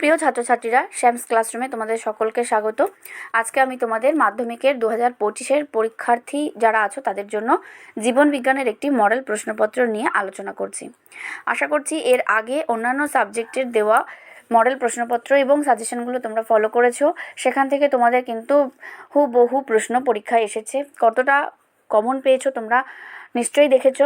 প্রিয় ছাত্রছাত্রীরা, শ্যামস ক্লাসরুমে তোমাদের সকলকে স্বাগত। আজকে আমি তোমাদের মাধ্যমিকের দু হাজার পঁচিশের পরীক্ষার্থী যারা আছো, তাদের জন্য জীবন বিজ্ঞানের একটি মডেল প্রশ্নপত্র নিয়ে আলোচনা করছি। আশা করছি এর আগে অন্যান্য সাবজেক্টের দেওয়া মডেল প্রশ্নপত্র এবং সাজেশনগুলো তোমরা ফলো করেছ। সেখান থেকে তোমাদের কিন্তু হুবহু প্রশ্ন পরীক্ষায় এসেছে। কতটা কমন পেয়েছ তোমরা নিশ্চয়ই দেখেছ।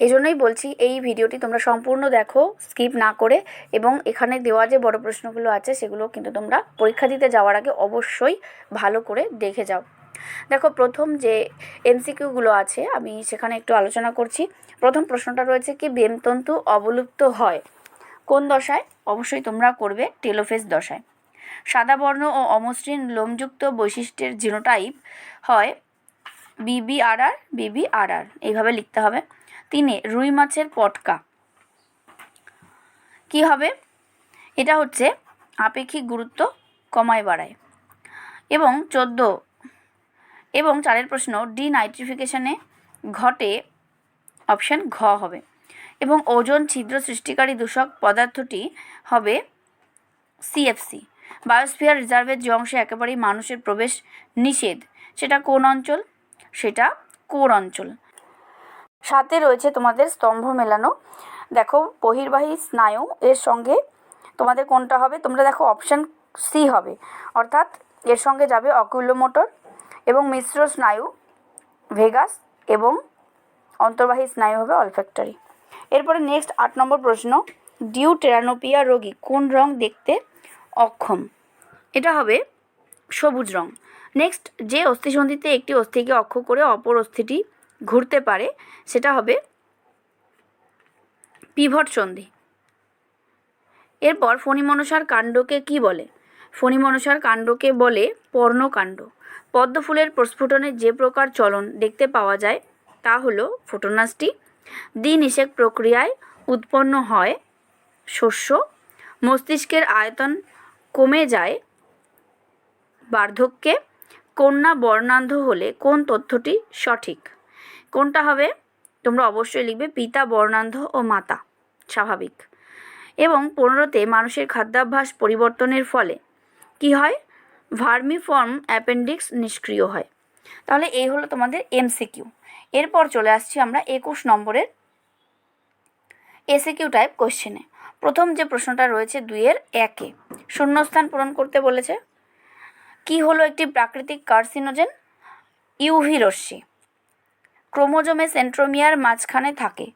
এই জন্যই বলছি, এই ভিডিওটি তোমরা সম্পূর্ণ দেখো, স্কিপ না করে, এবং এখানে দেওয়া যে বড় প্রশ্নগুলো আছে, সেগুলো কিন্তু তোমরা পরীক্ষা দিতে যাওয়ার আগে অবশ্যই ভালো করে দেখে যাও। দেখো, প্রথম যে এমসিকিউগুলো আছে, আমি সেখানে একটু আলোচনা করছি। প্রথম প্রশ্নটা রয়েছে কি, বেমতন্তু অবলুপ্ত হয়? কোন দশায়? অবশ্যই তোমরা করবে টেলোফেস দশায়। সাদা বর্ণ ও অমসৃণ লোমযুক্ত বৈশিষ্ট্যের জিনোটাইপ হয় বিবিআরআর বিবিআরআর এইভাবে লিখতে হবে। তিনে রুই মাছের পটকা। কি হবে? এটা হচ্ছে আপেক্ষিক গুরুত্ব কমায় বাড়ায়। এবং চোদ্দ এবং চারের প্রশ্ন ডি নাইট্রিফিকেশনে ঘটে অপশান ঘ হবে। এবং ওজন ছিদ্র সৃষ্টিকারী দূষক পদার্থটি হবে সিএফসি বায়োস্ফিয়ার রিজার্ভের যে অংশে একেবারেই মানুষের প্রবেশ নিষেধ, সেটা কোন অঞ্চল? সেটা কোর অঞ্চল। সাথে রয়েছে তোমাদের স্তম্ভ মেলানো। দেখো, বহির্বাহী স্নায়ু, এর সঙ্গে তোমাদের কোনটা হবে? তোমরা দেখো অপশান সি হবে। অর্থাৎ এর সঙ্গে যাবে অকুলোমোটর এবং মিশ্র স্নায়ু ভেগাস এবং অন্তর্বাহী স্নায়ু হবে অলফ্যাক্টরি এরপরে নেক্সট আট নম্বর প্রশ্ন ডিউ টেরানোপিয়া রোগী কোন রং দেখতে অক্ষম? এটা হবে সবুজ রং। নেক্সট যে অস্থিসন্ধিতে একটি অস্থিকে অক্ষ করে অপর অস্থিটি ঘুরতে পারে, সেটা হবে পিভট সন্ধি। এরপর ফণিমনসার কাণ্ডকে কি বলে? ফণিমনসার কাণ্ডকে বলে পর্ণকাণ্ড। পদ্ম ফুলের প্রস্ফুটনে যে প্রকার চলন দেখতে পাওয়া যায়, তা হলো ফোটোনাসটি। দ্বিনিষেক প্রক্রিয়ায় উৎপন্ন হয় শস্য। মস্তিষ্কের আয়তন কমে যায় বার্ধক্যে। কন্যা বর্ণান্ধ হলে কোন তথ্যটি সঠিক? কোনটা হবে? তোমরা অবশ্যই লিখবে পিতা, বর্ণান্ধ ও মাতা। স্বাভাবিক। এবং পনেরোতে মানুষের খাদ্যাভ্যাস পরিবর্তনের ফলে কি হয়? ভার্মিফর্ম অ্যাপেন্ডিক্স নিষ্ক্রিয় হয়। তাহলে এই হলো তোমাদের এমসিকিউ এরপর চলে আসছি আমরা একুশ নম্বরের এসিকিউ টাইপ কোশ্চেনে প্রথম যে প্রশ্নটা রয়েছে দুইয়ের একে, শূন্যস্থান পূরণ করতে বলেছে। কি হলো একটি প্রাকৃতিক কার্সিনোজেন? ইউভি রশ্মি। ক্রোমোজোমে সেন্ট্রোমিয়ার মাঝখানে থাকে।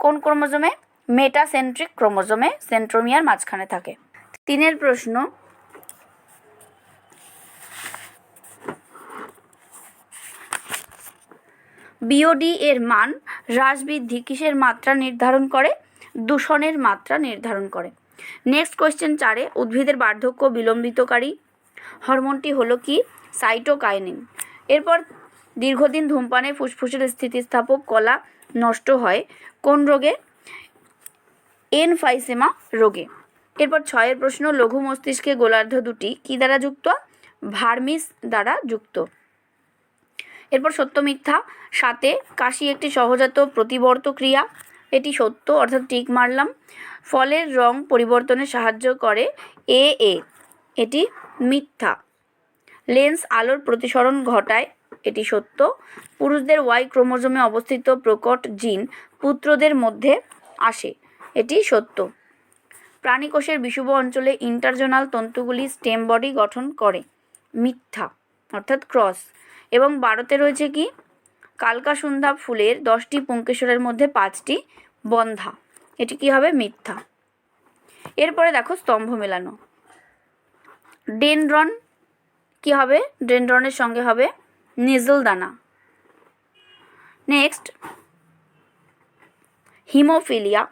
কোন ক্রোমোজোমে? মেটাসেন্ট্রিক ক্রোমোজোমে সেন্ট্রোমিয়ার মাঝখানে থাকে। তিনের প্রশ্ন বিওডি এর মান হ্রাস বৃদ্ধি কিসের মাত্রা নির্ধারণ করে? দূষণের মাত্রা নির্ধারণ করে। নেক্সট কোয়েশ্চেন চারে উদ্ভিদের বার্ধক্য বিলম্বিতকারী। হরমোনটি হলো কি? সাইটোকাইনিন এরপর দীর্ঘদিন ধূমপানে ফুসফুসের স্থিতিস্থাপক কলা নষ্ট হয়। কোন রোগে? এনফাইসেমা রোগে। এরপর ছয়ের প্রশ্ন, লঘু মস্তিষ্কে গোলার্ধ দুটি কি দ্বারা যুক্ত? ভার্মিস দ্বারা যুক্ত। এরপর সত্য মিথ্যা। সাথে কাশি একটি সহজাত প্রতিবর্ত ক্রিয়া এটি সত্য, অর্থাৎ টিক মারলাম। ফলের রং পরিবর্তনে সাহায্য করে এ এ। এটি মিথ্যা। লেন্স আলোর প্রতিসরণ ঘটায় এটি সত্য। পুরুষদের ওয়াই ক্রোমোজোমে অবস্থিত প্রকট জিন পুত্রদের মধ্যে আসে। এটি সত্য। প্রাণীকোষের বিষুব অঞ্চলে ইন্টারজোনাল তন্তুগুলি স্টেম বডি গঠন করে। মিথ্যা, অর্থাৎ ক্রস। এবং বারোতে রয়েছে কি? কালকাসুন্ধা ফুলের দশটি পুঙ্কেশ্বরের মধ্যে পাঁচটি বন্ধা। এটি কি হবে? মিথ্যা। এরপরে দেখো স্তম্ভ মেলানো। ডেনড্রন কি হবে? ডেনড্রনের সঙ্গে হবে নিজল দানা। Next haemophilia.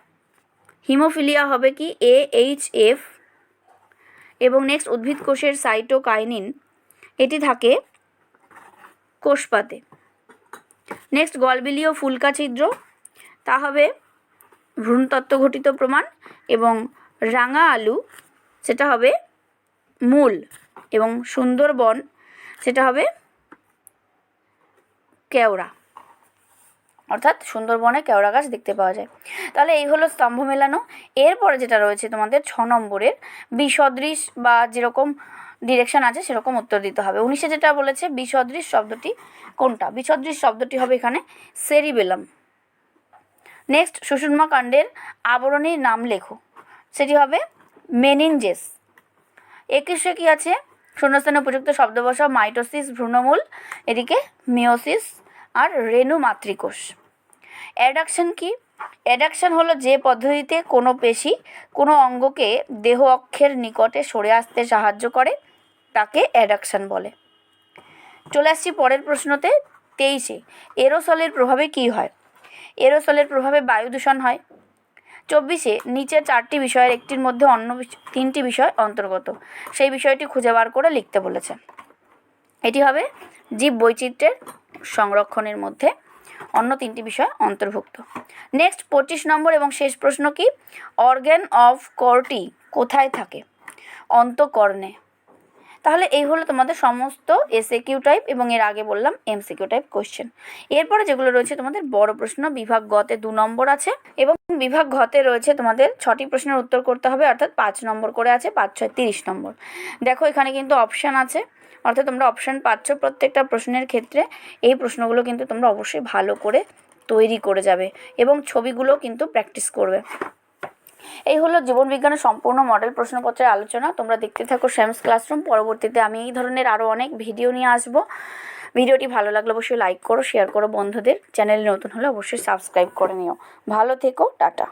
হিমোফিলিয়া হবে কি এ এইচ এফ এবং নেক্সট উদ্ভিদ কোষের সাইটোকাইনিন এটি থাকে কোষপাতে। নেক্সট গলবিলীয় ফুলকা ছিদ্র তা হবে ভ্রূণতত্ত্ব ঘটিত প্রমাণ এবং রাঙা আলু, সেটা হবে মূল এবং সুন্দরবন, সেটা হবে কেওড়া। অর্থাৎ সুন্দরবনে কেওড়া গাছ দেখতে পাওয়া যায়। তাহলে এই হলো স্তম্ভ মেলানো। এরপরে যেটা রয়েছে তোমাদের ছ নম্বরের, বিসদৃশ বা যেরকম ডিরেকশন আছে সেরকম উত্তর দিতে হবে। উনিশে যেটা বলেছে, বিসদৃশ শব্দটি কোনটা? বিসদৃশ শব্দটি হবে এখানে সেরিবেলাম। নেক্সট সুষুম্না কাণ্ডের আবরণীর নাম লেখো। সেটি হবে মেনিনজেস। একুশে কী আছে? শূন্যস্থানে উপযুক্ত শব্দ বসাও মাইটোসিস ভ্রূণমূল এদিকে মিওসিস আর রেণু মাতৃকোষ অ্যাডাকশন কি? অ্যাডাকশন হলো যে পদ্ধতিতে কোনো পেশি কোনো অঙ্গকে দেহ অক্ষের নিকটে সরে আসতে সাহায্য করে, তাকে অ্যাডাকশন বলে। চলে আসছি পরের প্রশ্নতে, তেইশে। এরোসলের প্রভাবে কী হয়? এরোসলের প্রভাবে বায়ু দূষণ হয়। চব্বিশে, নিচে চারটি বিষয়ের একটির মধ্যে অন্য তিনটি বিষয় অন্তর্গত। সেই বিষয়টি খুঁজে বার করে লিখতে বলেছে। এটি হবে জীব বৈচিত্র্যের সংরক্ষণের মধ্যে অন্য তিনটি বিষয় অন্তর্ভুক্ত। নেক্সট পঁচিশ নম্বর এবং শেষ প্রশ্ন কি? অর্গ্যান অফ করটি কোথায় থাকে? অন্তকর্ণে। তাহলে এই হলো তোমাদের সমস্ত এসএ কিউ টাইপ এবং এর আগে বললাম এমসিকিউ টাইপ কোশ্চেন এরপরে যেগুলো রয়েছে তোমাদের বড় প্রশ্ন, বিভাগ গতে দু নম্বর আছে এবং বিভাগ ঘতে রয়েছে তোমাদের ছটি প্রশ্নের উত্তর করতে হবে, অর্থাৎ পাঁচ নম্বর করে আছে, পাঁচ ছয় তিরিশ নম্বর। দেখো এখানে কিন্তু অপশান আছে, অর্থাৎ তোমরা অপশান পাচ্ছ প্রত্যেকটা প্রশ্নের ক্ষেত্রে। এই প্রশ্নগুলো কিন্তু তোমরা অবশ্যই ভালো করে তৈরি করে যাবে এবং ছবিগুলো কিন্তু প্র্যাকটিস করবে। এই হলো জীবন বিজ্ঞানের সম্পূর্ণ মডেল প্রশ্নপত্রের আলোচনা। তোমরা দেখতে থাকো শ্যামস ক্লাসরুম পরবর্তীতে আমি এই ধরনের আরও অনেক ভিডিও নিয়ে আসব। ভিডিওটি ভালো লাগলে অবশ্যই লাইক করো শেয়ার করো বন্ধুদের। চ্যানেল নতুন হলে অবশ্যই সাবস্ক্রাইব করে নিও। ভালো থেকো, টাটা।